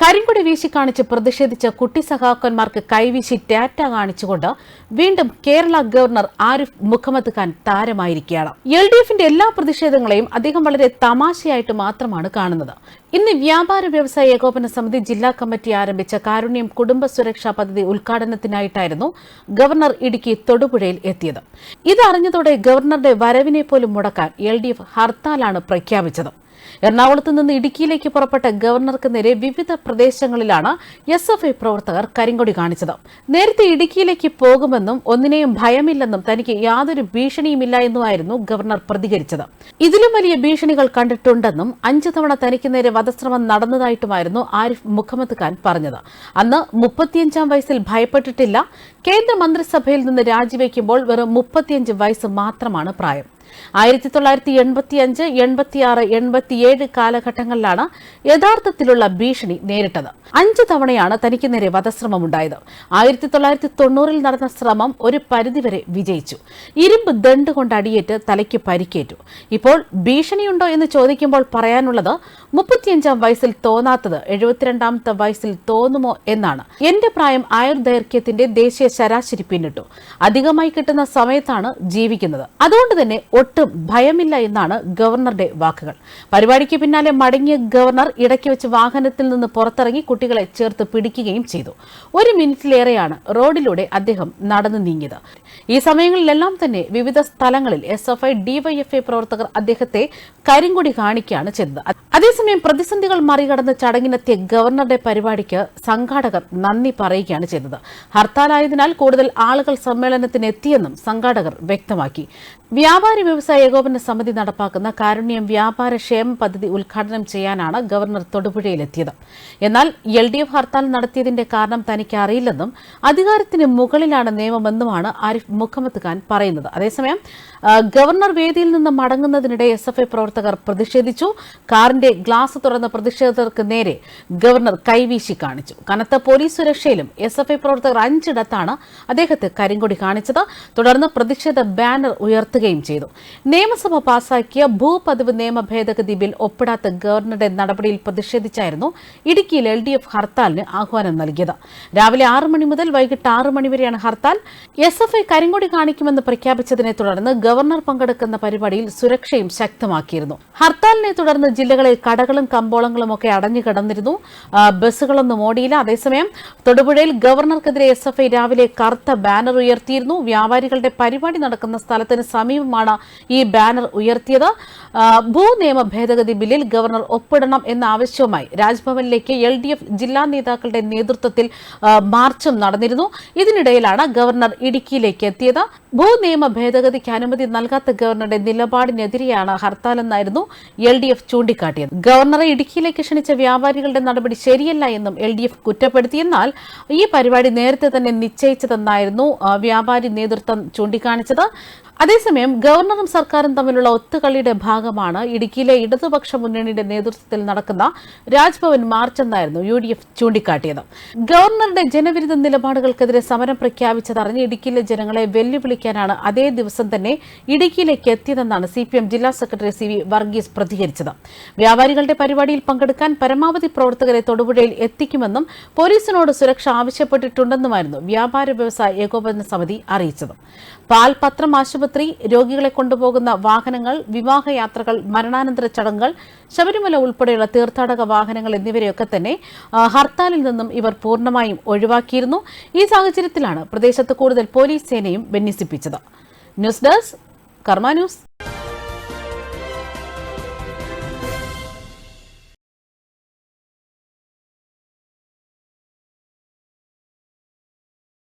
കരിങ്കൊടി വീശി കാണിച്ച് പ്രതിഷേധിച്ച കുട്ടി സഖാക്കന്മാർക്ക് കൈവീശി ടാറ്റ കാണിച്ചുകൊണ്ട് വീണ്ടും കേരള ഗവർണർ ആരിഫ് മുഹമ്മദ് ഖാൻ താരമായിരിക്കുകയാണ്. എൽ ഡി എഫിന്റെ എല്ലാ പ്രതിഷേധങ്ങളെയും അദ്ദേഹം വളരെ തമാശയായിട്ട് മാത്രമാണ് കാണുന്നത്. ഇന്ന് വ്യാപാര വ്യവസായ ഏകോപന സമിതി ജില്ലാ കമ്മിറ്റി ആരംഭിച്ച കാരുണ്യം കുടുംബ സുരക്ഷാ പദ്ധതി ഉദ്ഘാടനത്തിനായിട്ടായിരുന്നു ഗവർണർ ഇടുക്കി തൊടുപുഴയിൽ എത്തിയത്. ഇതറിഞ്ഞതോടെ ഗവർണറുടെ വരവിനെ പോലും മുടക്കാൻ എൽ ഡി എഫ് ഹർത്താലാണ് പ്രഖ്യാപിച്ചത്. എറണാകുളത്ത് നിന്ന് ഇടുക്കിയിലേക്ക് പുറപ്പെട്ട ഗവർണർക്ക് നേരെ വിവിധ പ്രദേശങ്ങളിലാണ് എസ് എഫ് ഐ പ്രവർത്തകർ കരിങ്കൊടി കാണിച്ചത്. നേരത്തെ ഇടുക്കിയിലേക്ക് പോകുമെന്നും ഒന്നിനെയും ഭയമില്ലെന്നും തനിക്ക് യാതൊരു ഭീഷണിയുമില്ല എന്നുമായിരുന്നു ഗവർണർ പ്രതികരിച്ചത്. ഇതിലും വലിയ ഭീഷണികൾ കണ്ടിട്ടുണ്ടെന്നും അഞ്ചു തവണ തനിക്ക് നേരെ വധശ്രമം നടന്നതായിട്ടുമായിരുന്നു ആരിഫ് മുഹമ്മദ് ഖാൻ പറഞ്ഞത്. അന്ന് മുപ്പത്തിയഞ്ചാം വയസ്സിൽ ഭയപ്പെട്ടിട്ടില്ല. കേന്ദ്ര മന്ത്രിസഭയിൽ നിന്ന് രാജിവെക്കുമ്പോൾ വെറും മുപ്പത്തിയഞ്ച് വയസ്സ് മാത്രമാണ് പ്രായം. ആയിരത്തി തൊള്ളായിരത്തി എൺപത്തി എൺപത്തിയഞ്ച് എൺപത്തിയാറ് എൺപത്തിയേഴ് കാലഘട്ടങ്ങളിലാണ് യഥാർത്ഥത്തിലുള്ള ഭീഷണി നേരിട്ടത്. അഞ്ച് തവണയാണ് തനിക്ക് നേരെ വധശ്രമമുണ്ടായത്. ആയിരത്തി തൊള്ളായിരത്തി തൊണ്ണൂറിൽ നടന്ന ശ്രമം ഒരു പരിധിവരെ വിജയിച്ചു. ഇരുമ്പ് ദണ്ട് കൊണ്ട് അടിയേറ്റ് തലയ്ക്ക് പരിക്കേറ്റു. ഇപ്പോൾ ഭീഷണിയുണ്ടോ എന്ന് ചോദിക്കുമ്പോൾ പറയാനുള്ളത് മുപ്പത്തിയഞ്ചാം വയസ്സിൽ തോന്നാത്തത് എഴുപത്തിരണ്ടാമത്തെ വയസ്സിൽ തോന്നുമോ എന്നാണ്. എന്റെ പ്രായം ആയുർദൈർഘ്യത്തിന്റെ ദേശീയ ശരാശരി പിന്നിട്ടു. അധികമായി കിട്ടുന്ന സമയത്താണ് ജീവിക്കുന്നത്. അതുകൊണ്ട് തന്നെ ഒട്ടും ഭയമില്ല എന്നാണ് ഗവർണറുടെ വാക്കുകൾ. പരിപാടിക്ക് പിന്നാലെ മടങ്ങിയ ഗവർണർ ഇടയ്ക്ക് വെച്ച് വാഹനത്തിൽ നിന്ന് പുറത്തിറങ്ങി കുട്ടികളെ ചേർത്ത് പിടിക്കുകയും ചെയ്തു. ഒരു മിനിറ്റിലേറെയാണ് റോഡിലൂടെ അദ്ദേഹം നടന്നു നീങ്ങിയത്. ഈ സമയങ്ങളിലെല്ലാം തന്നെ വിവിധ സ്ഥലങ്ങളിൽ എസ് എഫ് ഐ ഡിവൈഎഫ്ഐ പ്രവർത്തകർ അദ്ദേഹത്തെ കരിങ്കൊടി കാണിക്കുകയാണ് ചെയ്തത്. അതേസമയം പ്രതിസന്ധികൾ മറികടന്ന് ചടങ്ങിനെത്തിയ ഗവർണറുടെ പരിപാടിക്ക് സംഘാടകർ നന്ദി പറയുകയാണ് ചെയ്തത്. ഹർത്താലായതിനാൽ കൂടുതൽ ആളുകൾ സമ്മേളനത്തിനെത്തിയെന്നും സംഘാടകർ വ്യക്തമാക്കി. വ്യാപാരി വ്യവസായ ഏകോപന സമിതി നടപ്പാക്കുന്ന കാരുണ്യം വ്യാപാര ക്ഷേമ പദ്ധതി ഉദ്ഘാടനം ചെയ്യാനാണ് ഗവർണർ തൊടുപുഴയിലെത്തിയത്. എന്നാൽ എൽ ഡി എഫ് ഹർത്താൽ നടത്തിയതിന്റെ കാരണം തനിക്ക് അറിയില്ലെന്നും അധികാരത്തിന് മുകളിലാണ് നിയമമെന്നുമാണ് ആരിഫ് മുഹമ്മദ് ഖാൻ പറയുന്നത്. അതേസമയം ഗവർണർ വേദിയിൽ നിന്ന് മടങ്ങുന്നതിനിടെ എസ് എഫ് ഐ പ്രവർത്തകർ പ്രതിഷേധിച്ചു. കാറിന്റെ ഗ്ലാസ് തുറന്ന പ്രതിഷേധകർക്ക് നേരെ ഗവർണർ കൈവീശി കാണിച്ചു. കനത്ത പോലീസ് സുരക്ഷയിലും എസ് എഫ് ഐ പ്രവർത്തകർ അഞ്ചിടത്താണ് അദ്ദേഹത്തെ കരിങ്കൊടി കാണിച്ചത്. തുടർന്ന് പ്രതിഷേധ ബാനർ ഉയർത്തുകയും ചെയ്തു. നിയമസഭ പാസാക്കിയ ഭൂപതിവ് നിയമ ഭേദഗതി ബിൽ ഒപ്പിടാത്ത ഗവർണറുടെ നടപടിയിൽ പ്രതിഷേധിച്ചായിരുന്നു ഇടുക്കിയിൽ എൽ ഡി എഫ് ഹർത്താലിന് ആഹ്വാനം നൽകിയത്. രാവിലെ ആറ് മണി മുതൽ വൈകിട്ട് ആറ് മണി വരെയാണ് ഹർത്താൽ. എസ് എഫ് ഐ കരിങ്കൊടി കാണിക്കുമെന്ന് പ്രഖ്യാപിച്ചതിനെ തുടർന്ന് ഗവർണർ പങ്കെടുക്കുന്ന പരിപാടിയിൽ സുരക്ഷയും ശക്തമാക്കിയിരുന്നു. ഹർത്താലിനെ തുടർന്ന് ജില്ലകളിൽ കടകളും കമ്പോളങ്ങളും ഒക്കെ അടഞ്ഞു കിടന്നിരുന്നു. ബസ്സുകളൊന്നും ഓടിയില്ല. അതേസമയം തൊടുപുഴയിൽ ഗവർണർക്കെതിരെ എസ് എഫ് ഐ രാവിലെ കറുത്ത ബാനർ ഉയർത്തിയിരുന്നു. വ്യാപാരികളുടെ പരിപാടി നടക്കുന്ന സ്ഥലത്തിന് സമീപമാണ് ഈ ബാനർ ഉയർത്തിയത്. ഭൂനിയമ ഭേദഗതി ബില്ലിൽ ഗവർണർ ഒപ്പിടണം എന്ന ആവശ്യവുമായി രാജ്ഭവനിലേക്ക് എൽ ഡി എഫ് ജില്ലാ നേതാക്കളുടെ നേതൃത്വത്തിൽ മാർച്ചും നടന്നിരുന്നു. ഇതിനിടയിലാണ് ഗവർണർ ഇടുക്കിയിലേക്ക് എത്തിയത്. ഭൂനിയമ ഭേദഗതിക്ക് അനുമതി നൽകാത്ത ഗവർണറുടെ നിലപാടിനെതിരെയാണ് ഹർത്താലെന്നായിരുന്നു എൽ ഡി എഫ് ചൂണ്ടിക്കാട്ടിയത്. ഗവർണറെ ഇടുക്കിയിലേക്ക് ക്ഷണിച്ച വ്യാപാരികളുടെ നടപടി ശരിയല്ല എന്നും എൽ ഡി എഫ് കുറ്റപ്പെടുത്തിയെന്നാൽ ഈ പരിപാടി നേരത്തെ തന്നെ നിശ്ചയിച്ചതെന്നായിരുന്നു വ്യാപാരി നേതൃത്വം ചൂണ്ടിക്കാണിച്ചത്. അതേസമയം ഗവർണറും സർക്കാരും തമ്മിലുള്ള ഒത്തുകളിയുടെ ഭാഗമാണ് ഇടുക്കിയിലെ ഇടതുപക്ഷ മുന്നണിയുടെ നേതൃത്വത്തിൽ നടക്കുന്ന രാജ്ഭവൻ മാർച്ച് എന്നായിരുന്നു യു ഡി എഫ് ചൂണ്ടിക്കാട്ടിയത്. ഗവർണറുടെ ജനവിരുദ്ധ നിലപാടുകൾക്കെതിരെ സമരം പ്രഖ്യാപിച്ചതറിഞ്ഞ് ഇടുക്കിയിലെ ജനങ്ങളെ വെല്ലുവിളിക്കാനാണ് അതേ ദിവസം തന്നെ ഇടുക്കിയിലേക്ക് എത്തിയതെന്നാണ് സി പി എം ജില്ലാ സെക്രട്ടറി സി വി വർഗീസ് പ്രതികരിച്ചത്. വ്യാപാരികളുടെ പരിപാടിയിൽ പങ്കെടുക്കാൻ പരമാവധി പ്രവർത്തകരെ തൊടുപുഴയിൽ എത്തിക്കുമെന്നും പോലീസിനോട് സുരക്ഷ ആവശ്യപ്പെട്ടിട്ടുണ്ടെന്നുമായിരുന്നു വ്യാപാര വ്യവസായ ഏകോപന സമിതി അറിയിച്ചത്. പാൽ പത്രം ആശുപത്രി രോഗികളെ കൊണ്ടുപോകുന്ന വാഹനങ്ങൾ വിവാഹയാത്രകൾ മരണാനന്തര ചടങ്ങുകൾ ശബരിമല ഉൾപ്പെടെയുള്ള തീർത്ഥാടക വാഹനങ്ങൾ എന്നിവരെയൊക്കെ തന്നെ ഹർത്താലിൽ നിന്നും ഇവർ പൂർണമായും ഒഴിവാക്കിയിരുന്നു. ഈ സാഹചര്യത്തിലാണ് പ്രദേശത്ത് കൂടുതൽ പോലീസ് സേനയും വിന്യസിപ്പിച്ചത്. News desk Karma news.